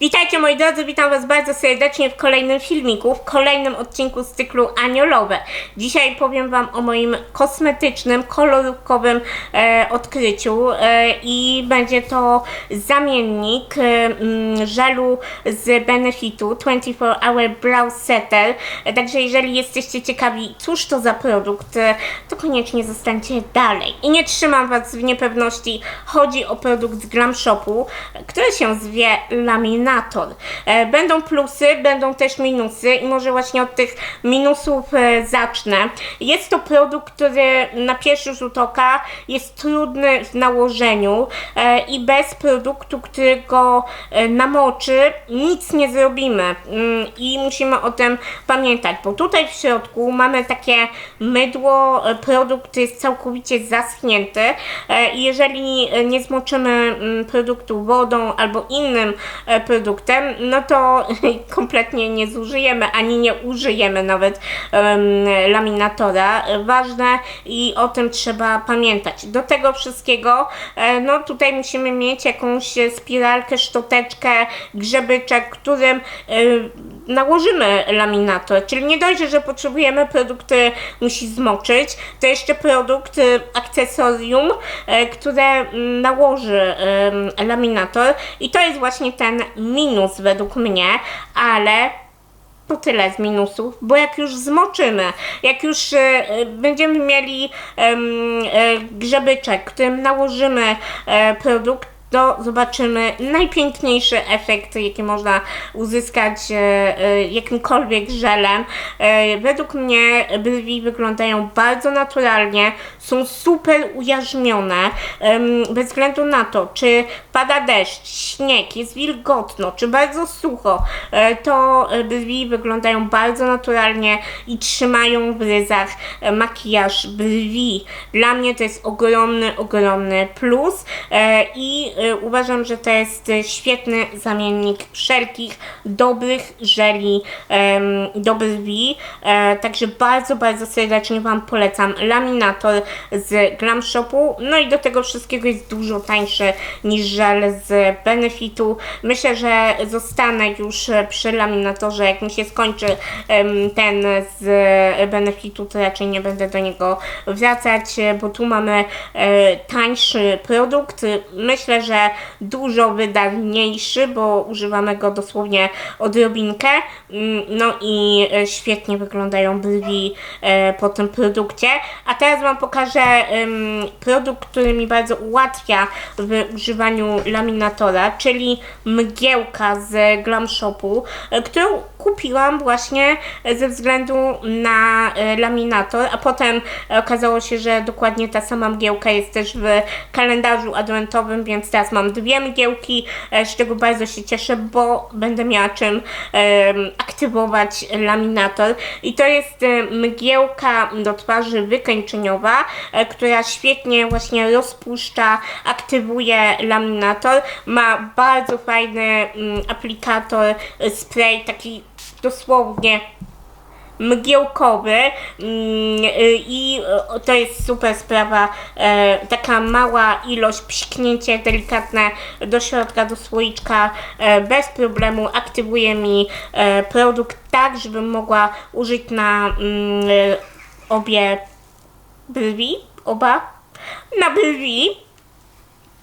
Witajcie moi drodzy, witam was bardzo serdecznie w kolejnym filmiku, w kolejnym odcinku z cyklu Aniolowe. Dzisiaj powiem wam o moim kosmetycznym, kolorówkowym e, odkryciu e, i będzie to zamiennik e, mm, żelu z Benefitu 24 Hour Brow Setter. E, Także jeżeli jesteście ciekawi, cóż to za produkt, e, to koniecznie zostańcie dalej. I nie trzymam was w niepewności, chodzi o produkt z Glam Shopu, e, który się zwie Laminator. E, Będą plusy, będą też minusy i może właśnie od tych minusów e, zacznę. Jest to produkt, który na pierwszy rzut oka jest trudny w nałożeniu e, i bez produktu, który go namoczy, nic nie zrobimy. Mm, I musimy o tym pamiętać, bo tutaj w środku mamy takie mydło, produkt jest całkowicie zaschnięty i jeżeli nie zmoczymy mm, produktu wodą albo innym e, produktem, no to kompletnie nie zużyjemy, ani nie użyjemy nawet em, laminatora. Ważne i o tym trzeba pamiętać. Do tego wszystkiego, e, no tutaj musimy mieć jakąś spiralkę, szczoteczkę, grzebyczek, którym e, nałożymy laminator. Czyli nie dość, że potrzebujemy produkt, który musi zmoczyć, to jeszcze produkt, e, akcesorium, które nałoży laminator. I to jest właśnie ten minus według mnie, ale to tyle z minusów, bo jak już zmoczymy, jak już e, będziemy mieli em, e, grzebyczek, którym nałożymy e, produkt, to zobaczymy najpiękniejszy efekt, jaki można uzyskać e, e, jakimkolwiek żelem. E, według mnie brwi wyglądają bardzo naturalnie, są super ujarzmione, bez względu na to, czy pada deszcz, śnieg, jest wilgotno, czy bardzo sucho, to brwi wyglądają bardzo naturalnie i trzymają w ryzach makijaż brwi. Dla mnie to jest ogromny, ogromny plus i uważam, że to jest e, świetny zamiennik wszelkich dobrych żeli em, do brwi. E, także bardzo, bardzo serdecznie Wam polecam laminator z Glam Shopu. No i do tego wszystkiego jest dużo tańszy niż żel z Benefitu. Myślę, że zostanę już przy laminatorze. Jak mi się skończy ten z Benefitu, to raczej nie będę do niego wracać, bo tu mamy e, tańszy produkt. Myślę, że dużo wydajniejszy, bo używamy go dosłownie odrobinkę. Mm, No i e, świetnie wyglądają brwi e, po tym produkcie. A teraz Wam pokażę produkt, który mi bardzo ułatwia w używaniu laminatora, czyli mgiełka z Glam Shopu, e, którą kupiłam właśnie ze względu na e, laminator, a potem okazało się, że dokładnie ta sama mgiełka jest też w kalendarzu adwentowym, więc teraz mam dwie mgiełki, e, z czego bardzo się cieszę, bo będę miała czym aktywować laminator. I to jest e, mgiełka do twarzy wykończeniowa, e, która świetnie właśnie rozpuszcza, aktywuje laminator. Ma bardzo fajny mm, aplikator, e, spray, taki dosłownie mgiełkowy mm, y, i y, to jest super sprawa, e, taka mała ilość psiknięcie delikatne do środka, do słoiczka e, bez problemu aktywuje mi e, produkt tak, żebym mogła użyć na mm, obie brwi, oba, na brwi.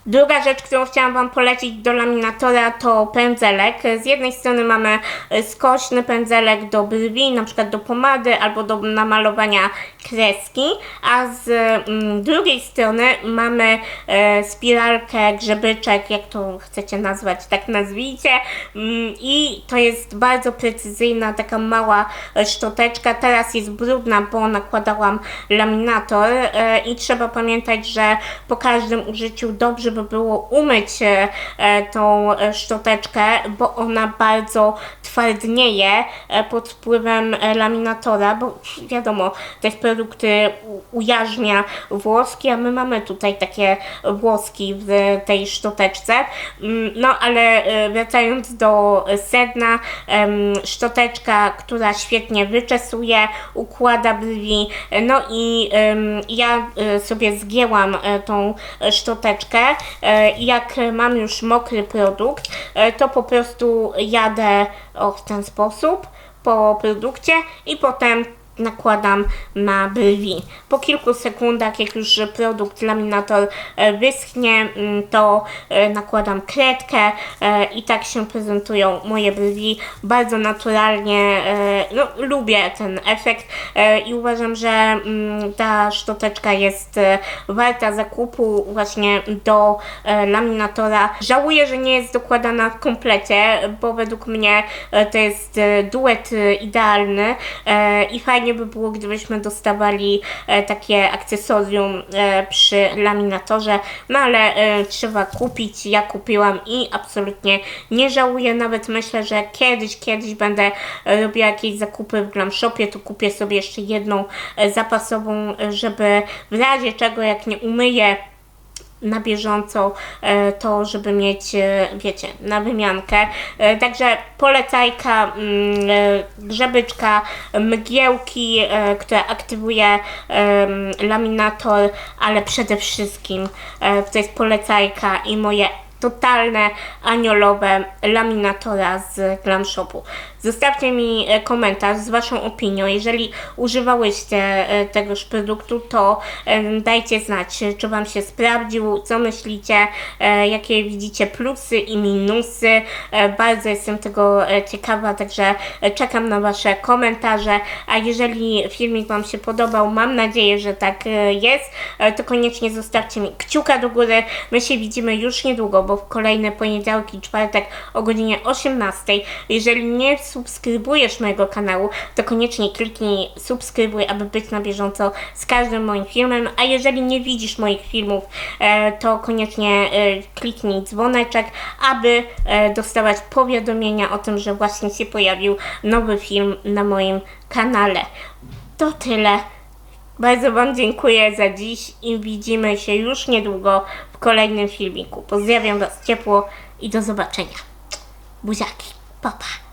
Druga rzecz, którą chciałam Wam polecić do laminatora to pędzelek. Z jednej strony mamy e, skośny pędzelek do brwi, na przykład do pomady albo do namalowania kreski, a z mm, drugiej strony mamy e, spiralkę, grzebyczek, jak to chcecie nazwać, tak nazwijcie. Mm, I to jest bardzo precyzyjna, taka mała e, szczoteczka. Teraz jest brudna, bo nakładałam laminator i trzeba pamiętać, że po każdym użyciu dobrze by było umyć e, tą e, szczoteczkę, bo ona bardzo twardnieje e, pod wpływem laminatora, bo wiadomo, to jest produkt, który u- ujarzmia włoski, a my mamy tutaj takie włoski w tej szczoteczce. Mm, No ale wracając do sedna, szczoteczka, która świetnie wyczesuje, układa brwi, no i ja sobie zgięłam tą szczoteczkę jak mam już mokry produkt, e, to po prostu jadę w ten sposób po produkcie i potem nakładam na brwi. Po kilku sekundach, jak już produkt laminator e, wyschnie, mm, to e, nakładam kredkę e, i tak się prezentują moje brwi. Bardzo naturalnie, no, lubię ten efekt i uważam, że mm, ta szczoteczka jest warta zakupu właśnie do laminatora. Żałuję, że nie jest dokładana w komplecie, bo według mnie to jest duet idealny i fajnie by było, gdybyśmy dostawali e, takie akcesorium e, przy laminatorze, no ale e, trzeba kupić. Ja kupiłam i absolutnie nie żałuję. Nawet myślę, że kiedyś, kiedyś będę robiła jakieś zakupy w Glam Shopie, to kupię sobie jeszcze jedną zapasową, żeby w razie czego, jak nie umyję na bieżąco e, to, żeby mieć, e, wiecie, na wymiankę. E, Także polecajka, mm, grzebyczka, mgiełki, które aktywuje laminator, ale przede wszystkim to jest polecajka i moje totalne aniołowe laminatora z Glam Shopu. Zostawcie mi e, komentarz z Waszą opinią. Jeżeli używałyście e, tegoż produktu, to dajcie znać, e, czy Wam się sprawdził, co myślicie, jakie widzicie plusy i minusy. Bardzo jestem tego ciekawa, także czekam na Wasze komentarze. A jeżeli filmik Wam się podobał, mam nadzieję, że tak jest, to koniecznie zostawcie mi kciuka do góry. My się widzimy już niedługo, bo w kolejne poniedziałki, czwartek o godzinie 18. Jeżeli nie subskrybujesz mojego kanału, to koniecznie kliknij subskrybuj, aby być na bieżąco z każdym moim filmem. A jeżeli nie widzisz moich filmów, e, to koniecznie e, kliknij dzwoneczek, aby e, dostawać powiadomienia o tym, że właśnie się pojawił nowy film na moim kanale. To tyle. Bardzo Wam dziękuję za dziś i widzimy się już niedługo w kolejnym filmiku. Pozdrawiam Was ciepło i do zobaczenia. Buziaki. Pa, pa.